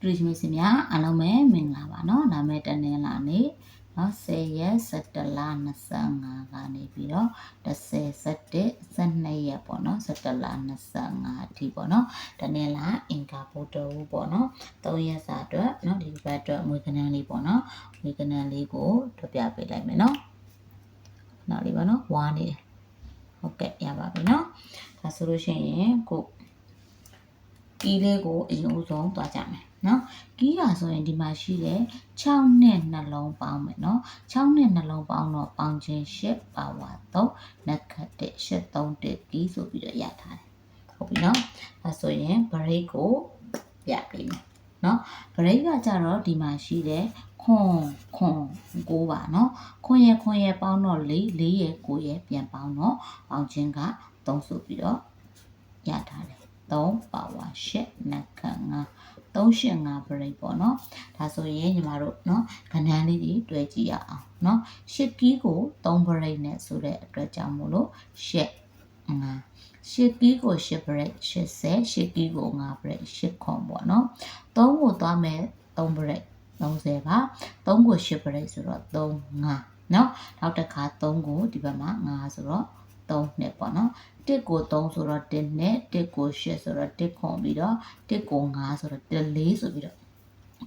တူရီမီစင်များအားလုံးပဲမင်္ဂလာပါเนาะနာမည်တနင်္လာနေ့เนาะ10ရက်17လ25ကနေပြီးတော့10 17 12ရက်ပေါ့เนาะ17လ25အထိပေါ့เนาะတနင်္လာအင်္ဂါဗုဒ္ဓဝူပေါ့เนาะ3ရက်စာအတွက်เนาะဒီဘက်အတွက်အမွေကနန်းလေးပေါ့เนาะအမွေကနန်းလေးကိုတွပြပေးလိုက်မယ်เนาะနောက်လေးပါเนาะဝါနေတယ်ဟုတ်ကဲ့ရပါပြီเนาะဒါဆိုလို့ရှိရင်ကို ကီးလေးကိုအရင်ဦးဆုံးသွားကြမယ်နော်ကီးတာဆိုရင်ဒီမှာရှိတဲ့6နဲ့နှလုံးပေါင်းမယ်နော်6နဲ့နှလုံးပေါင်းတော့ပေါင်းခြင်း8ပါဝါ3နက္ခတ်1 8 3 1ကီးဆိုပြီးတော့ရထားတယ်ဟုတ်ပြီနော်ဒါဆိုရင် break ကိုပြပေးမယ်နော် break ကကြတော့ဒီမှာရှိတဲ့ခွန်ခွန်ကိုပါနော်ခွန်ရခွန်ရပေါင်းတော့4 4ရ9ရပြန်ပေါင်းတော့ပေါင်းခြင်းက3ဆိုပြီးတော့ရထားတယ် 3ပါဝါ8နက္ခတ်5 385 break ပေါ့နော်ဒါဆိုရင်ညီမတို့เนาะခဏန်းလေးတွေတွဲကြည့်ရအောင်เนาะ8ကီးကို3 break နဲ့ဆိုတဲ့အတွက်ကြောင့်မို့လို့8 5 8ကီးကို8 break 80 8ကီးကို5 break 8ခွန်ပေါ့နော်3ကိုသွားမယ်3 break 30ပါ3ကို8 break ဆိုတော့3 5เนาะနောက်တစ်ခါ3ကိုဒီဘက်မှာ5ဆိုတော့ 3နှစ်ပေါ့နော်1ကို3ဆိုတော့1နဲ့1ကို8ဆိုတော့1ခွန်ပြီးတော့1ကို5ဆိုတော့1 4ဆိုပြီးတော့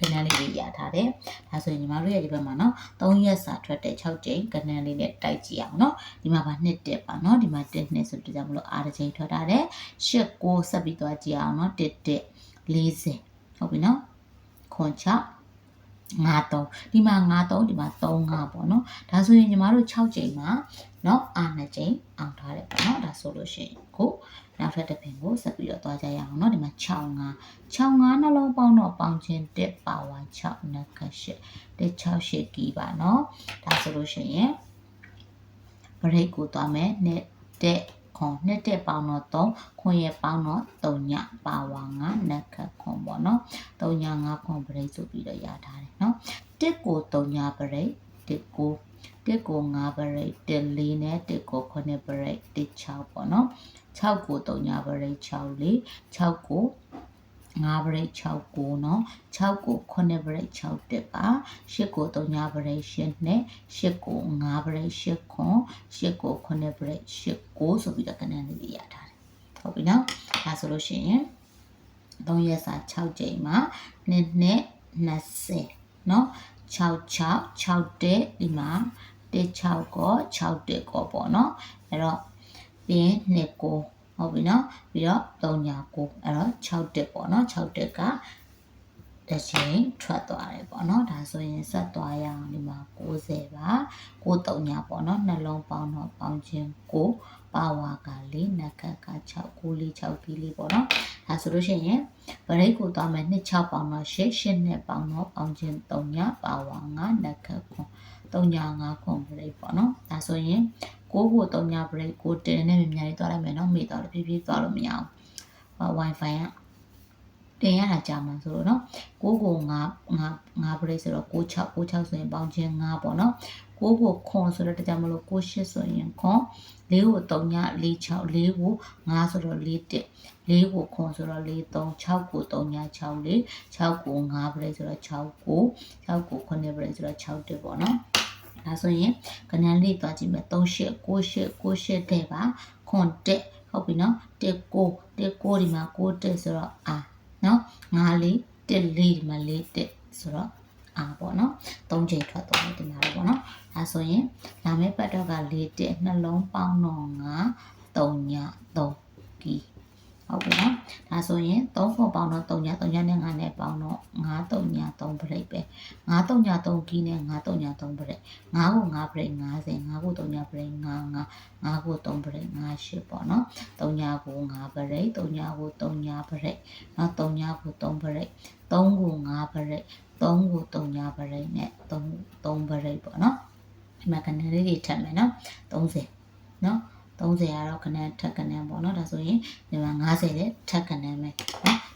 ကဏ္ဍလေးတွေရထားတယ်။ဒါဆိုရင်ညီမတို့ရဲ့ဒီဘက်မှာနော်3ရက်စာထွက်တဲ့6ကြိမ်ကဏ္ဍလေးနဲ့တိုက်ကြည့်အောင်နော်။ဒီမှာပါ2တက်ပါနော်။ဒီမှာ1နှစ်ဆိုတော့ကြောင့်မလို့အားတစ်ချိန်ထွက်ထားတယ်။8 9ဆက်ပြီးသွားကြည့်အောင်နော်1တက်40ဟုတ်ပြီနော်။ခွန်6 53ဒီမှာ53ဒီမှာ35ပေါ့နော်ဒါဆိုရင်ညီမတို့6ချိန်မှာเนาะအာ2ချိန်အောင်ထားတယ်ပေါ့နော်ဒါဆိုလို့ရှိရင်ကိုနောက်ထပ်တစ်ပင်ကိုဆက်ပြီးတော့သွားကြရအောင်เนาะဒီမှာ65 65နှလုံးပေါင်းတော့ပေါင်းခြင်း1ပါဝါ6နက်က8 168ကီပါเนาะဒါဆိုလို့ရှိရင် break ကိုသွားမယ်နဲ့တဲ့ခွန်နှစ်တက်ပေါင်းတော့3ခွန်ရပေါင်းတော့3ညပါဝါ9နက်ခတ်ခွန်ပေါ့နော်3ည5ခွန်ပရိတ်ဆိုပြီးတော့ရထားတယ်နော် าะ တစ်ကို3ညပရိတ်တစ်ကိုတစ်ကို5ပရိတ်တစ်4နဲ့တစ်ကို9ပရိတ်တစ်6ပေါ့နော်6ကို3ညပရိတ်6လေး6ကို5 break 6ကိုเนาะ6ကို9 break 6တက်ပါ8ကို3 break 8နဲ့8ကို5 break 8ခွန်8ကို9 break 8ကိုဆိုပြီးတော့ကဏ္ဍလေးတွေရထားတယ်ဟုတ်ပြီเนาะဒါဆိုလို့ရှိရင်3ရက်စာ6ကြိမ်မှာနှစ်နဲ့20 နော်66 61ဒီမှာ16ကော61ကောပေါ့နော်အဲ့တော့ပြီးရင်2ကိုဟုတ်ပြီနော်ပြီးတော့3ညာ9အဲ့တော့61ပေါ့နော်61က တစ်ချိန်ထွက်သွားတယ်ပေါ့နော်ဒါဆိုရင်ဆက်သွားရအောင်ဒီမှာ90ပါ9 3ညာပေါ့နော်နှလုံးပေါင်းတော့ပေါင်းခြင်း9ပါဝါက4နက်ကက6 9 4 6ကီလေးပေါ့နော်ဒါဆိုလို့ရှိရင်ဗရိတ်ကိုသွားမယ်2 6ပေါင်းတော့8 8နဲ့ပေါင်းတော့ပေါင်းခြင်း3ညာပါဝါ9နက်ကခွန်3ညာ5ခွန်ဗရိတ်ပေါ့နော်ဒါဆိုရင်ကိုကို3ည break ကိုတင်နဲ့မြများလေးသွားလိုက်မယ်နော်မေ့သွားလို့ဖြည်းဖြည်းသွားလို့မရအောင်ဟော wifi က တင်ရတာကြာမှဆိုတော့နော်ကိုကို9 9 9 break ဆိုတော့6 6 6ဆိုရင်ပေါင်းချင်း9ပေါ့နော်ကိုကိုခွန်ဆိုတော့တကြမလို့ကို8ဆိုရင်ခွန်၄ကို3ည4 6 4ကို9ဆိုတော့4တက်4ကိုခွန်ဆိုတော့4 3 6ကို3ည6 4 6ကို9 break ဆိုတော့6ကို6ကို9 break ဆိုတော့6တက်ပေါ့နော်ဒါဆိုရင်ကဏ္ဍလေးတွားကြည့်မယ်38 98 98တဲ့ပါခွန်တက်ဟုတ်ပြီနော်တက်ကိုတက်ကိုဒီမှာ6တက်ဆိုတော့အာ နော်9လေးတက်လေးဒီမှာလေးတက်ဆိုတော့အာပေါ့နော်၃ချိန်ထွက်သွားတယ်ဒီမှာပေါ့နော်ဒါဆိုရင်လာမယ့်ပတ်တော့က၄တက်နှလုံးပေါင်းတော့9 3ည3ကီ ဟုတ်ပြီနော်ဒါဆိုရင်3ခုပေါင်းတော့3ည3ညနဲ့9နဲ့ပေါင်းတော့9 3ည3ပရိတ်ပဲ9 3ည3ကီနဲ့9 3ည3ပရိတ်9ကို9ပရိတ်50 9ကို3ညပရိတ်9 9 9ကို3ပရိတ်9 8ပေါ့နော်3ညကို9ပရိတ်3ညကို3ညပရိတ်နော်3ညကို3ပရိတ်3ကို9ပရိတ်3ကို3ညပရိတ်နဲ့3 3ပရိတ်ပေါ့နော်ဒီမှာကနေလေးတွေထပ်မယ်နော်30နော် 30ကတော့ခဏထပ်ခဏပေါ့နော်ဒါဆိုရင်ဒီမှာ90တဲ့ထပ်ခဏပဲနော်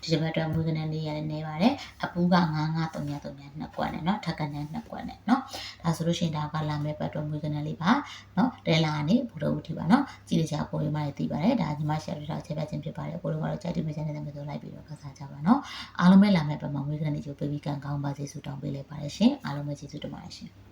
ဒီတစ်ပတ်အတွက်မွေးခဏလေးရတယ်နေပါတယ်အပူက99333နှစ်ကွက်နဲ့နော်ထပ်ခဏနှစ်ကွက်နဲ့နော်ဒါဆိုလို့ရှိရင်ဒါကလာမယ့်ပတ်အတွက်မွေးခဏလေးပါနော်တဲလာကနေဘုရားဦးထိပါနော်ကြည့်ကြကိုရီမလေးသိပါတယ်ဒါညီမရှာလို့တော့ချက်ပြချင်းဖြစ်ပါတယ်ကိုရီကတော့ကြိုက်တယ်မကြိုက်တယ်မဆိုလိုက်ပြီးတော့ခစားကြပါနော်အားလုံးပဲလာမယ့်ပတ်မှာမွေးခဏလေးကိုပေးပြီးကံကောင်းပါစေဆုတောင်းပေးလိုက်ပါတယ်ရှင်အားလုံးပဲကျေးဇူးတင်ပါတယ်ရှင်